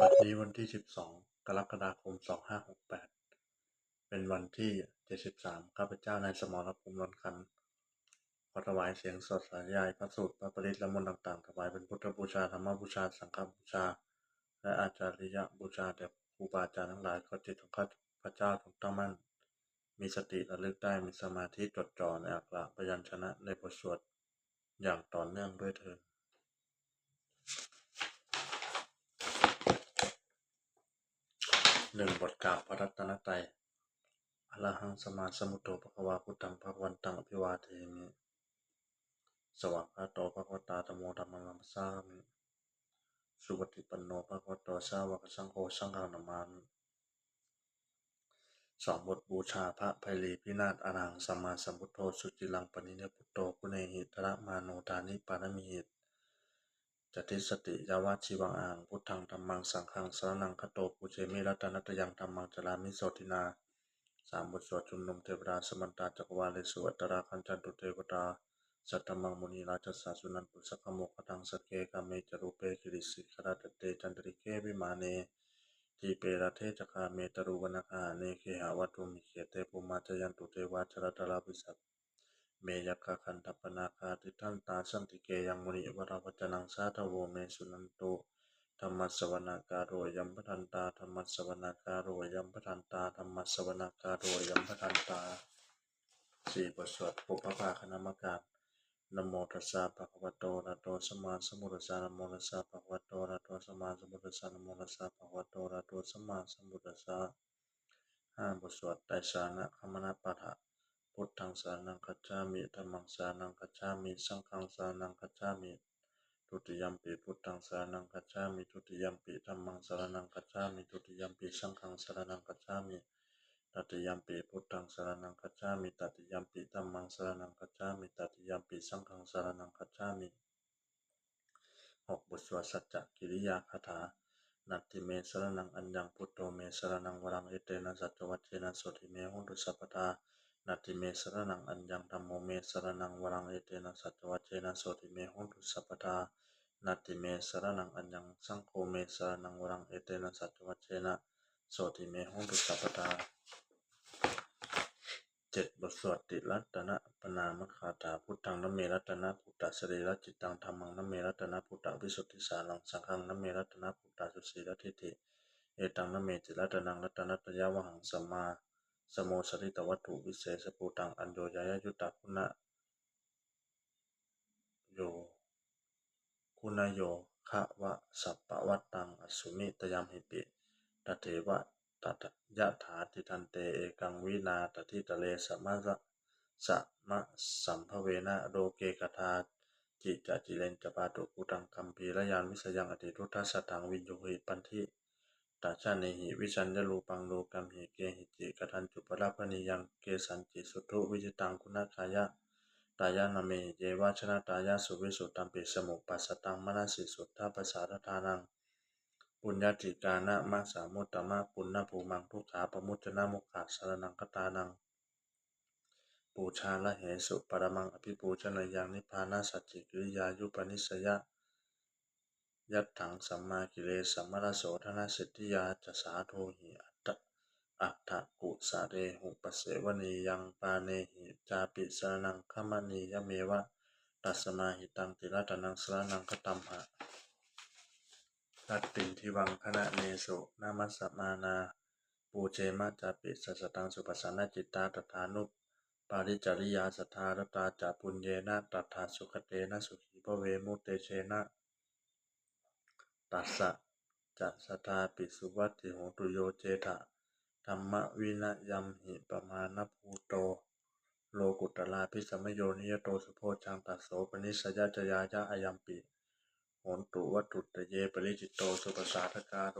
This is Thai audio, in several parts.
บัดนี้วันที่ 12 กรกฎาคม 2568 เป็นวันที่ 73 ข้าพเจ้านายสมรภูมินนคัน ขอถวายเสียงสดสาธยายพระสูตรพระปริตและมนต์ต่างๆ ถวายเป็นพุทธบูชา ธรรมบูชา สังฆบูชา และอาจาริยบูชาแด่ครูบาอาจารย์ทั้งหลายขอจิตของข้าพเจ้าจงตั้งมั่น มีสติระลึกได้ มีสมาธิจดจ่อในอักขระพยัญชนะในบทสวดอย่างต่อเนื่องด้วยเถิด หนึ่งบทกล่าวพระรัตนตรัยอรหังสมาสมุทโธภควาพุทธังภควันตังอภิวาเทมิสวากขาโตภควตาธมโมธรรมังนัมสามิสุปฏิปันโนภควโตสาวกสังโฆสังฆังนามามิสองบทบูชาพระไพลีพินาศอรหังสมาสมุทโธสุจิลังปณิเนพุทโธกุเนหิตระมาโนทานิปารมีหิต จติสติยาวาชีวังอ่างพุทธังธรรมังสังฆังสรนังคโตปุเชมิรัตนัตยังธรรมังจรามิโสตินา สามบทสวดชุมนุมเทวดาสมันตาจักวาเลสุอัตราคันจันตุเทวดาสัตตมังมุนีราชสาสุนันตุสกโมกตังสเกกาเมจรูเปกิริสิขราตเตจันตริเกวิมาเนทีเปรเทจคาเมตรุวนาคาเนเคหาวัตุมิเขเตปุมาจยันตุเทวาชรตราภิสัต เมยักขคันทัปนาคาติทันตาสันติเกยังมุนิวราวัจนังสาทโวเมสุนันโตธรรมสวนาการโรยัมปทันตาธรรมสวนาการโรยัมปทันตาธรรมสวนาการโรยัมปทันตาสี่บทสวดปุพพาคณมการนโมตัสสะภะคะวะโตอะระหะโตสัมมาสัมพุทธัสสะนโมตัสสะภะคะวะโตอะระหะโตสัมมาสัมพุทธัสสะนโมตัสสะภะคะวะโตอะระหะโตสัมมาสัมพุทธัสสะห้าบทสวดไตรสานะคมนาปะทะ พุทธังสานังคัจฉามิธัมมังสานังคัจฉามิ สังฆังสานังคัจฉามิทุติยัมปิพุทธังสานังคัจฉามิทุติยัมปิธัมมังสานังคัจฉามิทุติยัมปิสังฆังสานังคัจฉามิตติยัมปิพุทธังสานังคัจฉามิตติยัมปิธัมมังสานังคัจฉามิตติยัมปิสังฆังสานังคัจฉามิหกบทสวดสัจจกิริยาคาถานัตติเมสรนังอัญญังพุทโธเมสรนังวรังเอเตนะสัจจวัชเชนะโสติเมหุนตุสัพพทา นาติเมสรนังอัญญังธรรมโมเมสรนังวรังเอเตนะสัจวัชเชนะโสติเมหุนตุสัพพทานาติเมสรนังอัญญังสังโฆเมสรนังวรังเอเตนะสัจวัชเชนะโสติเมหุนตุสัพพทาเจ็ดบทสวดติรัตนะปนามคาถาพุทธังนเมรัตนะพุทธสรีรจิตตังธรรมังนเมรัตนะพุทธวิสุทธิสารังสังฆังนเมรัตนะพุทธสุสีรทิฏฐิเอตังนเมจิรัตนังรัตนัตยาวหังสัมมา สโมสริตวัตถุวิเศษปูตังอัญโยยายยุตตะคุณะโย คุณโยคะวะสัปปะวัตตังอสุมิตยามหิปิตเทวะตถยะถาติทันเตเอกังวินาตทิตะเลสมะระสะมะสัมภเวนะโรเกกทาจิจะจิเลนจะปาตุกุตังคัมภีรยานวิสยังอติทุทัสสตังวินโยหิปันทิ ตาชาเนหิวิชัญญรูปังโลกัมหิเกหิจิกทันจุปราพนิยังเกสันจิสุทุวิจิตังคุณากายะตายานาเมเยวาชนะตายาสุวิสุตัมปิสมุปัสสตังมนสิสุทธาปสารทานังปุญญาติกานะมะสามุตตมะปุณณภูมังทุกขาปมุจนะมุขาสารนังคตานัง ปูชาละเหสุปรมังอภิปูชนยังนิพพานาสัจจิกิริยายุปนิสยะ ยัตถังสัมมากิเลสัมมรโสธนสิทธิยาจะสาโทหิอัตตะอัตถกุสาเรหุปเสวนียังปาเนหิจาปิสนังขมณียเมวะตัสมาหิตังติรัตนังสรนังคตัมหะตัตติทิวังคณะเนสุนามัสมานาปูเจมาจาปิสัสตังสุปสันนจิตตาตถานุปปาริจริยาสัทธารตาจาปุญเยนะตัทธาสุขเตนะสุขีพเวมุตเตเชนะ ตัสสะจะสทาปิสุวัติโหตุโยเจทะธรรมวินยัมหิปมาณภูโต โลกุตลาพิสมโยนิยโตสุโพชังตัสโสปนิสยจยายะอายัมปิโหนตุวัตุตเยปริจิตโตสุปสาทกาโร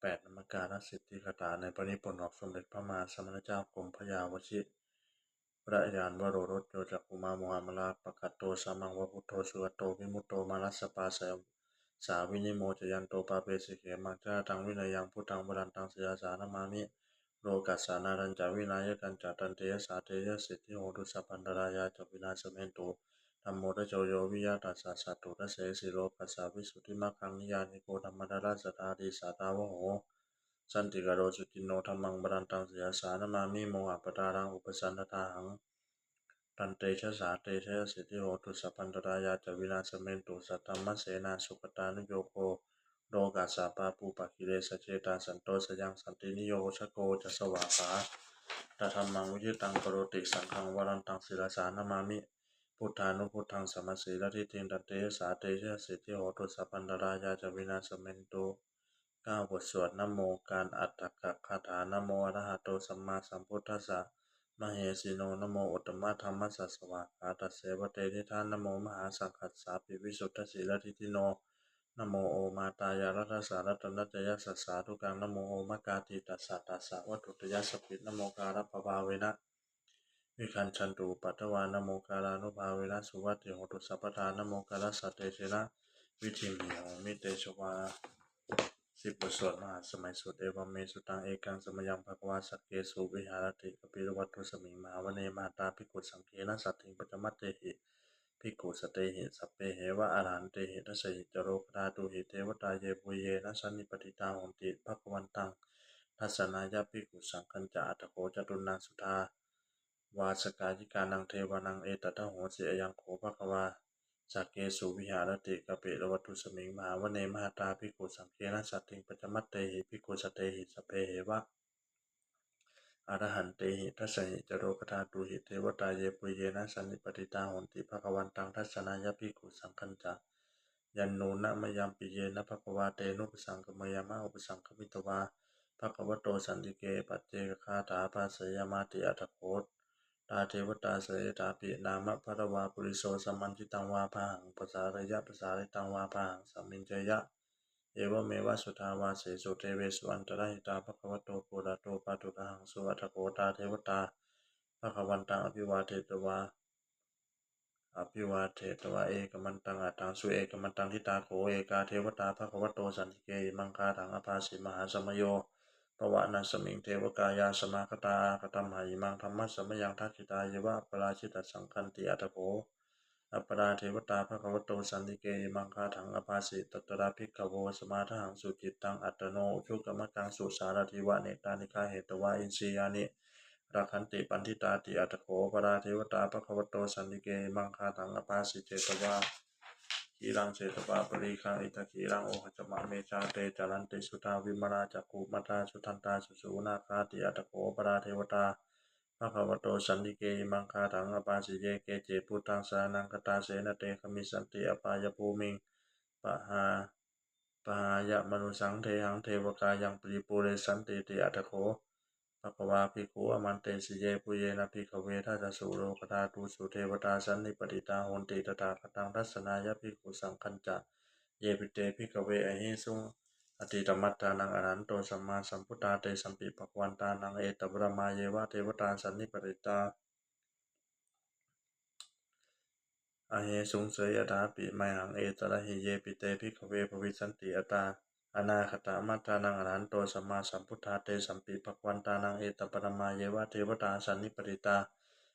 แปดนมการสิทธิคาถาในปณิพนธ์ออกสมเด็จพระมหาสมณเจ้ากรมพระยาวชิ พระยานวโรรสโยจักุมาโมหามลาปะกัตโตสามังวพุทโธสุวัตโตวิมุตโตมารัสปาสยสาวินิโมจยันโตปาเปสิเขมังจาตังวินัยยังพุทธังวรันตังสยาสานามามิโลกัสสานารัญจาวินายกันจตันเตยสาเตยสิทธิโหตุสัพพันตรายาจวินาสเมนโตธัมโมทโจโยวิยะตัสสะสัตตุทะเสสิโลปัสสะวิสุทธิมัคคังนิยานิโกธรรมดาราสตาดิสาตาวโห สันติกโรสุตินโนธรรมังบรันตังเสียสานามามิโมหะปตารังอุปสันตตาหังตันเตชะสาเตชะสิทธิโหตุสัพพันตรายาจวินาสเมนตุสัตตมมะเสนาสุขตานุโยโกโลกาสาปาปูปะกิเลสเจตาสันโตสยังสันตินิโยชโกจะสวาสาตธรรมังวิจิตังกโรติสังฆังวรันตังศิลสานามามิ พุทธานุพุทธังสมสสีลทิติงตันเตสาเตชะสิทธิโหตุสัพพันตรายาจวินาสเมนตุ ก้าบทสวดนโม การอัตถกคาถานโมอระหะโตสัมมาสัมพุทธัสสะมเหสีโนนโมอุตตมะธรรมสัสสวะกาตัสเสวะเตนิทานนโมมหาสังคัสสาปิวิสุทธสีลทิติโนนโมโอมาตายารัตสารัตนัตยสัสสาทุกังนโมโอมะกาติตัสสะตัสสะวัตุตยสสปินโมการะปภาเวนะวิคันชันตุปัตตวานโมการานุภาเวนะสุวัติโหตุสัพพทานโมกาลสัตเตเชนะวิธิมิโหมิเตชวา สิบบทสวดมหาสมัยสุดเอวเมสุตังเอกังสมยังภควาสักเกสุวิหารติกปิรวัตุสมิงมหาวเนมาตาภิกุสังเกนะสัตถิงปัจมัตเตหิภิกุสเตหิสัพเพเหวะอรหันเตหิทัสหิจโรปดาตุหิเทวตาเยปุเยนะสันนิปติตาหนติภควันตังทัศนายาภิกุสังคัญจาอัตโขจตุนังสุธาวาสกายิกานังเทวานังเอตตะโหสิอยังโขภควา สักเกสุวิหารติกะเปรวัตุสมิงมหาวเนมหาตาภิโกสังเคนะสัตติงปัจมัตเตหิภิโกสเตหิสเพเหวะอรหันเตหิทัสสหิจโรกธาตุหิเทวตาเยปุเยนะสันนิปติตาหนติภควันตังทัศนายภิกุสังคัญจายันโนนะมยามปิเยนะภควาเตนุปสังกมยามะอุปสังคมิตวาภควโตสันติเกปัจเจกคาถาภาสยามาติอัตโคต ตาเทวตาเสยตาปินามะพระวาปุริโสสมันจิตังวาพังภาษาระยะภาษาริตังวาพังสัมมินจยะ เอวเมวะสุทาวาเสสุเทเวสุอันตรหิตาภควโตปุระโตปาตุระหังสุอัตโกตาเทวตาภควันตังอภิวาเทตวาอภิวาเทตวาเอกมันตังอัตตังสุเอกมันตังทิตาโขเอกาเทวตาภควโตสันติเกมังคาถังอภาสิมหาสมโย ปวะนัสมิงเทวกายาสมาคตาคตมหายิมังธรรมะสมยังทักขิตายวะปราชิตสังคันติอัตโภอัปราเทวตาภควโตสันติเกมังคาถังอภาสิตตระภิกขโวสมาทหังสุจิตตังอัตโนชุกรรมกังสุสารทิวะเนตานิกาเหตวะอินทรียานิราคันติปันทิตาติอัตโขปราเทวตาภควโตสันติเกมังคาถังอภาสิเจตวะ ขีรังเศตปาปริคังอิตาขีรังโอหจมะเมชาเตจารันติสุทาวิมราจักขุมัตาสุทันตาสุสุนาคาติอัตโขปราเทวตาภะควะโตสันติเกหิมังคาถังอปาสิเยเกเจพุทธังสานังคตาเสนเตคมิสันติอปายภูมิงปะหาปะหายะมนุสังเทหังเทวกายังปริปูเรสันติติอัตโข ภควาภิกขุอมันเตสิเยปุเยนะภิกขเวทัสสุโลกธาตุสุเทวตาสันนิปติตาโหนติตถาคตังทัศนายภิกขุสังคัญจะเยปิเตภิกขเวอหิสุงอติตมัตตานังอรันโตสัมมาสัมพุทธาเตสัมปิภควันตานังเอตบรมาเยวะเทวตาสันนิปติตาอเหสุงเสยถาปิไมหังเอตระหิเยปิเตภิกขเวภวิสันติอตา อนาคตามัตานังอรหันโตสัมมาสัมพุทธาเตสัมปิภควันตานังเอตปรมาเยวะเทวตาสันนิปติตา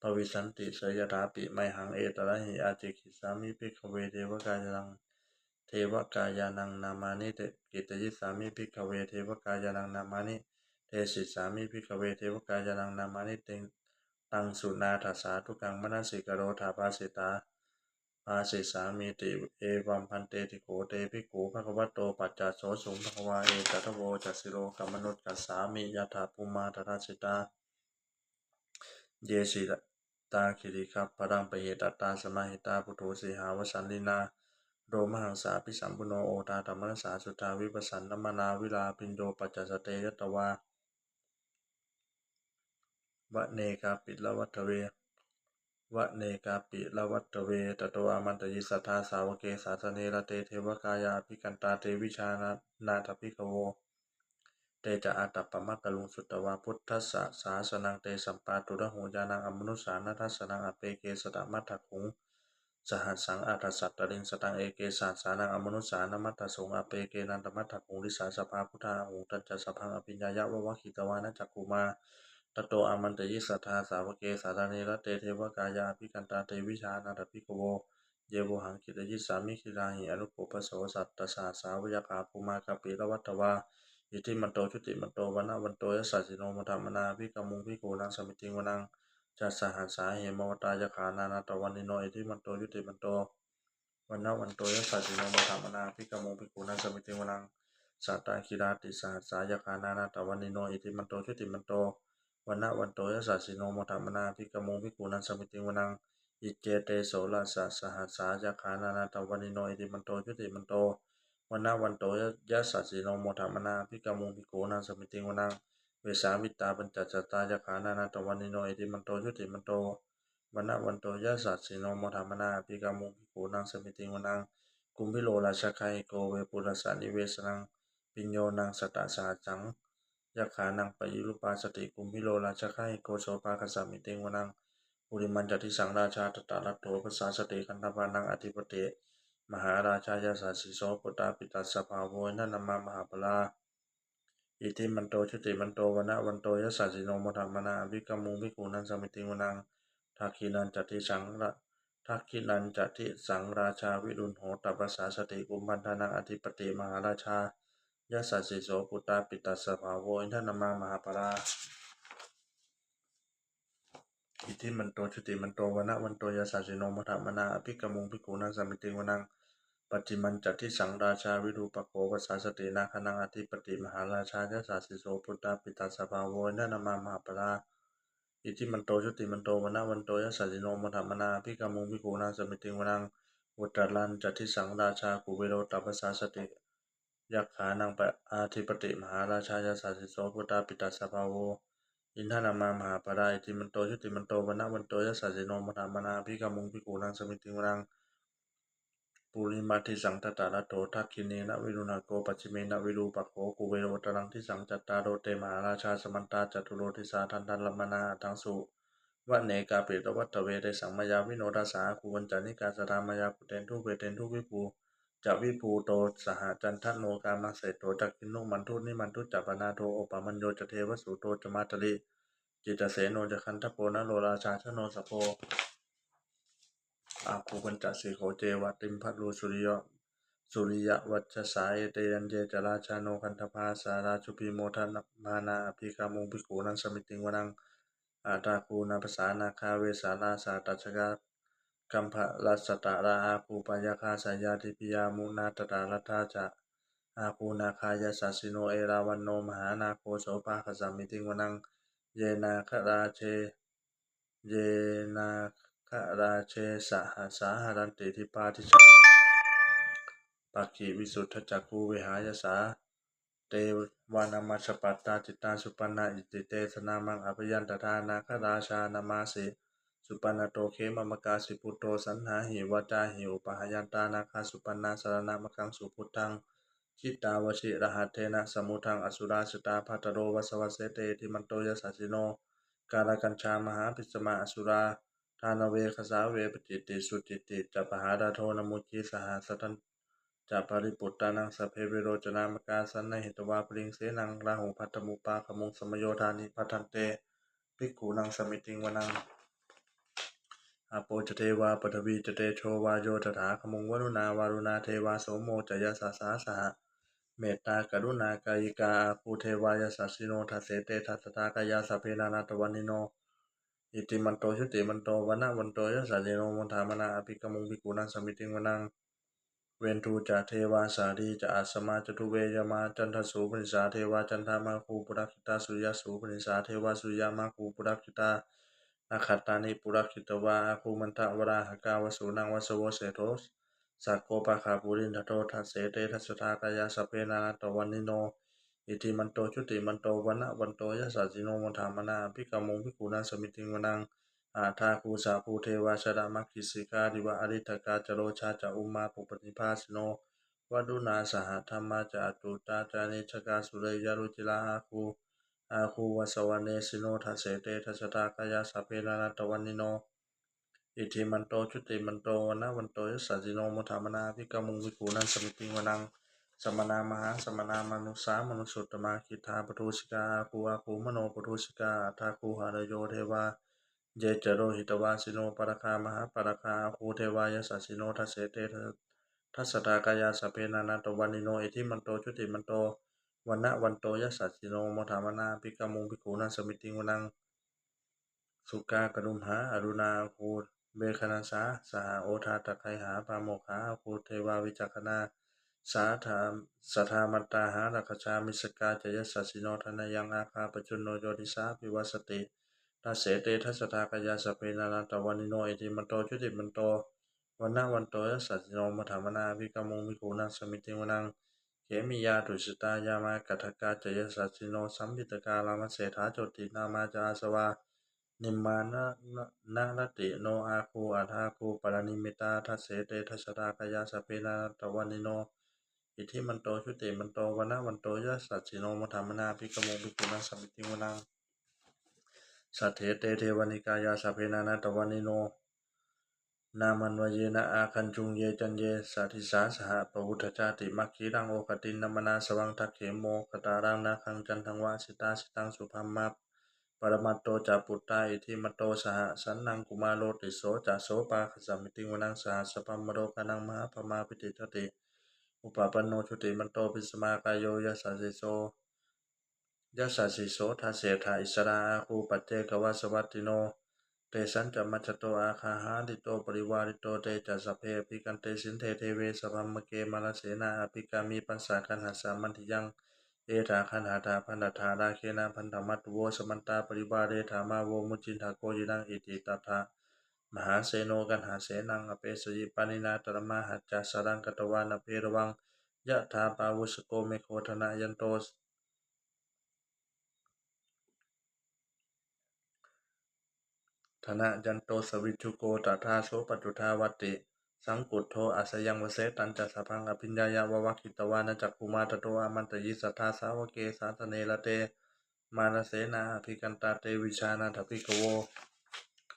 ภวิสันติเสยถาปิไมหังเอตระหิอาจิกิสามิภิกขเวเทวกายนังเทวกายานังนามานิเตกิตยิสามิภิกขเวเทวกายานังนามานิเทสิสามิภิกขเวเทวกายานังนามานิเตงตังสุนาทัสสาทุกังมนัสสิกโรธาภาสิตา ภาสิสามีติเอวัมพันเตติโขเตภิกขุภควโตปัจจโสสุงภควาเอตัทโวจัสิโรกัมมนุตกัสสามิยถาภูมาตทัสสิตา เยสิตาคิริคัพพรังปเหตตาสมาหิตาปุโถสีหาวสันลินาโรมหังสาพิสัมปุโนโอตาธรรมรสาสุทาวิปัสสันนมนาวิลาปินโดปัจจสเตยตวาวะเนกาปิลวัตเว วะเนกาปิละวัตเวตตอามันตยิสัทธาสาวเกสาสเนระเตเทวกายาภิกันตาเตวิชานานาถภิกโว เตจะอาตัปปะมะกะลุงสุตวาพุทธัสสะสาสนังเตสัมปาตุระหูญาณังอมนุสานัทัสนังอเปเกสตมัตถคุงสหัสสังอัตสัตตริงสตังเอเกสัสานังอมนุสานัมัตถสงอเปเกนันตมัตถคุงลิสาสภาพุทธาหุงตัจจสพังอภิญญายะวะวะขิตวานะจักกุมา ตโตอามันเตยิสัทธาสาวกเกสาธาเนระเตเทวกายาภิกันตาเตวิชานาถภิกขโวเยโวหังคิตยิสามิคิราหิอนุปปโสสัตตสาสาวยคาภูมากาปิระวัตวาอิทิมันโตชุติมันโตวันนะวันโตยสัสิโนมธรรมนาภิกมุงภิกขุนังสมิติงวนังจัสสหัสสาเหมวตายขานานาตวันนิโนอิทิมันโตชุติมันโตวันนวันโตยสัสิโนมธรรมนาภิกมุงภิกขุนังสมิติงวนังสัตตาคิราติสหัสสายขานานาตวันนิโนอิทิมันโตชุติมันโต วันนะวันโตยสสัสสิโนมธรรมนาภิกมุงภิกขุนังสมิติงวนังอิเจเตโสลาสสหัสสาจาขานานาตวันิโนอิติมันโตชุติมันโตวันนาวันโตยัสสสีโนโมธรรมนาพิกมุงพิโกนาสมิติงวนังเวสาวิตาปัญจจตาจาขานานาตวันิโนอิติมันโตชุติมันโตวันนาวันโตยัสสสีโนโมธรรมนาพิกมุงพิโกนาสมิติงวนังกุมพิโลราชคายโกเวปุรสานิเวสนังปิญโยนังสตตาสาจัง ยาขานังปยุรุปาสติกุมพิโลราชคายโกโสภาคสามิติงวนังปุริมันจติสังราชาตตาลัตโตภาษาสติคันธปานังอธิปเตมหาราชายาสาสิโสปตาปิตัสสภาโวนันมามหาปลาอิติมันโตชุติมันโตวนะวันโตยสาสิโนมธรรมนาวิกามุงวิกูนันสมิติวนังทักขินันจติสังระทักขินันจติสังราชาวิรุณโหตปัสสาสติกุมพันธานังอธิปติมหาราชา ยาสาสิโสปุตตาปิตัสสภาโวนันนามามหาปลาอิทิมันโตชุติมันโตวนะวันโตยาสาสิโนมทัมนาอภิกมุงภิกขุนังสมิติวนังปัจจิมันจัตทิสังราชาวิรูปโกวสาสตินาคนังอธิปติมหาราชายาสาสิโสพุทธาปิตาสภาโวนะนามามหาปลาอิทิมันโตชุติมันโตวนะวันโตยาสาสิโนมทัมนาอภิกมุงภิกขุนังสมิติวนังวุตรันจัตทิสังราชากุเวโรตัปสาสติ ยักขานังปะอาธิปติมหาราชายาสาสิโสพุทธาปิตาสภาโวอินทนามามหาปราอิติมันโตชุติมันโตวันนวันโตยัสสะสิโนมธรรมนาภิกามุงภิกขุนังสมิติวรังปุริมาทิสังตตาลโตทักขิเนนะวิรุณโกปัจิเมนะวิรูปโขกุเวโรตรังทิสังจัตตาโรเตมหาราชาสมันตาจตุโรทิสาทันทันลมนาทังสุวะเนกาปิตวัตเวเดสังมายาวิโนดาสาคูวันจานิกาสรามายาปุเตนทุเวเตนทุวิภู จะวิภูโตสหจันทโนกามาเสโตจักกินโนมันทุนิมันทุจัปนาโทโอปามัญโยจะเทวสุโตจมาตลิจิตเสโนจะคันทโปนโลราชาชโนสโพอาคูปัญจสีโขเจวติมพัทลูสุริยสุริยวัชสายเตยันเจจราชาโนคันธพาสาราชุพีโมทนมานาอภิกามุงภิกขุนังสมิติงวนังอาตาคูนาภาษานาคาเวสาลาสาตัชกา กัมภลัสตาราอาคูปยาคาสายาติพยามุนาตตาลัทธาจะอาคูนาคายาสัสสิโนเอราวันโนมหานาโคโสภาคสามิติงวนัง เยนาคราเช เยนาคราเชสหสาหารันติทิปาทิชาปักขีวิสุทธจักคูเวหายสาเตวานามาชปัตตาจิตตาสุปันนาอิติเตสนามังอภยันตทานาคราชานามาสิ สุปันโตเคมมกาสิพุโตสันหาหิวจาหิวปหายันตานาคาสุปันาสารนามกังสุพุทังชิตาวชิรหัตเทนะสมุทังอสุราชตาภัตโรวัสวสเสเตติมันโตยสัสิโน กาลกัญชามหาปิสมาอสุราทานเวคสาเวปจิตติสุจิตติจัปหาดาโทนมุจีสหสตันจัปริปุตตานังสเพเวโรจนามกาสันนหิตวาปริงเสนังราหุพัตมุปาขมุงสมโยธานิพัทันเตภิกขุนังสมิติงวนัง อาโปจเทวาปฐวีจเตโชวาโยตถาขมุงวรุณาวารุณาเทวาโสโมจยสาสาสหเมตตากรุณากายิกาอาภูเทวายสัสิโนทัสเสเตทัสตากายาสเพนานาตวันิโน อิติมันโตชุติมันโตวันะวันโตยะสาเจโนมันธามนาอภิกมุงภิกุนังสมิติงวนัง เวนทูจะเทวาสารีจะอาสมาจตุเวยมาจันทสูปนิสาเทวาจันทามาคูปุรักขิตาสุริยสูปนิสาเทวาสุริยมาคูปุรักขิตา นาคัตตานิปุรักิตวาอาคูมันตะวราหกาวสูนังวสโวเสโทสักโกปะคาปุรินทโททัสเสเตทัสทากายาสเพนานตวันนิโน อิติมันโตชุติมันโตวันะวันโตยะสัจิโนมธามนาภิกขมุงภิกขุนัสมิติงวนังอาทาคูสาภูเทวาชดามัคคิสิกาดิวะอริตกาจโรชาจะอุมาปุปนิพาสโนวัดุนาสหธรรมาจาตุตาจานิชกาสุเรยรุจิลาอาคู อาคูวสวเนสิโนทัสเสเตทัสตากายาสพเพนานาตวันนิโน อิทิมันโตชุติมันโตวันนะวันโตยสสะจิโนมุธามนาภิกขมุงวิกูนันสมิติวนังสมนามหาสมนามนุสามนุสุตมาคิทาปทุสิกาอาคูอาคูมโนปทุสิกาอัฏฐาคูหารโยเทวาเยจโรหิตวาสิโนปรคามหาปรคาอาคูเทวายสัสสิโนทัสเสเตทัสตากายาสพเพนานาตวันนิโนอิทิมันโตชุติมันโต วันนะวันโตยสัสสิโนโมทามนาภิกขมุงภิกขุนัสสมิติงวนัง สุกากรุมหาอรุณาคูเบคณาสาสหโอทาตะไคหาปาโมกขาคูเทวาวิจักขณาสาธาสทามันตาหาลักชามิสกาจยสัสสิโนทนายังอาคาปจุนโนโยติสาปิวัสติทัสเสเตทัสตากายาสเพนานาตวันิโนอิติมันโตชุติมันโตวันนะวันโตยสัสสิโนมถามนาภิกขมุงภิกขุนัสสมิติงวนัง เขมิยาตุสิตายามากัทกาจยสัสสิโนสัมพิตกาลามเสถาจตินามาจาสวานิมมานะนะนะรติโนอาคูอาทาคูปรานิมิตาทัสเสเตทัสสตากายาสเพนาตวันิโน อิทิมันโตชุติมันโตวันะวันโตยะสัจจิโนมธรรมนาภิกขโมภิกุนัสสมิติวนังสัทเถเตเทวนิกายาสเพนานาตวันิโน นามันวเยนะอาคันจุงเยจันเยสัทิสาสหปวุทธจาติมัคคีรังโอคตินนามนาสวังทักเขโมคตารังนาคังจันทังวาสิตาสิตังสุภัมมัปปรมัตโตจาปุตตาอิทิมตโตสหสันนังกุมาโลติโสจาโสปาขสัมมิติวนังสหสปัมมโรกนังมหาพมาปิติทติอุปปันโนชุติมันโตปิสมากายโยยัสสะสิโสยัสสะสิโสทัสเสถาอิสราอาคูปัจเจกวาสวัตติโน เตสันจะมัจโตอาคาหาดิโตปริวาริโตเตจัสสพเพปิกันเตสินเทเทเวสพัมมเกมาลเสนาอภิกามีปัสสาคันหาสามันทิยังเอถาคันหาถาพันธาราเคนาพันธมัตโวสมันตาปริวาเรธามาโวมุจินทาโกยินังอิติตถามหาเสโนกันหาเสนังอเปสยิปานินาตรมาหัจจาสรังกตวานอเพรวังยะถาปาวุสโกเมโคธนายันโต ธนะยันโตสวิชุโกตถาโสปัจจุทาวัติ สังกุตโทอาสยังวเสตันจัสสะพังอภิญญายาววัคิตวานจักกุมาตโตอามันตยิสัทธาสาวเกสาธเนละเต มาลเสนาภิกันตาเตวิชานาถภิกโว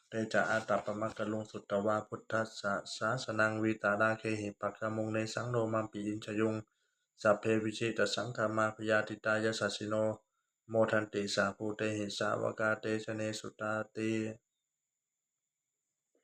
เตจะอาตัปปมักะลุงสุตตวาพุทธัสสะสาสนังวีตาราเคหิปักขมุงในสังโนมัมปีอินชยุงสัพเพวิชิตสังธรรมาพยาติตายสัสสิโน โมทันติสาภูเตหิสาวกาเตชเนสุตาติ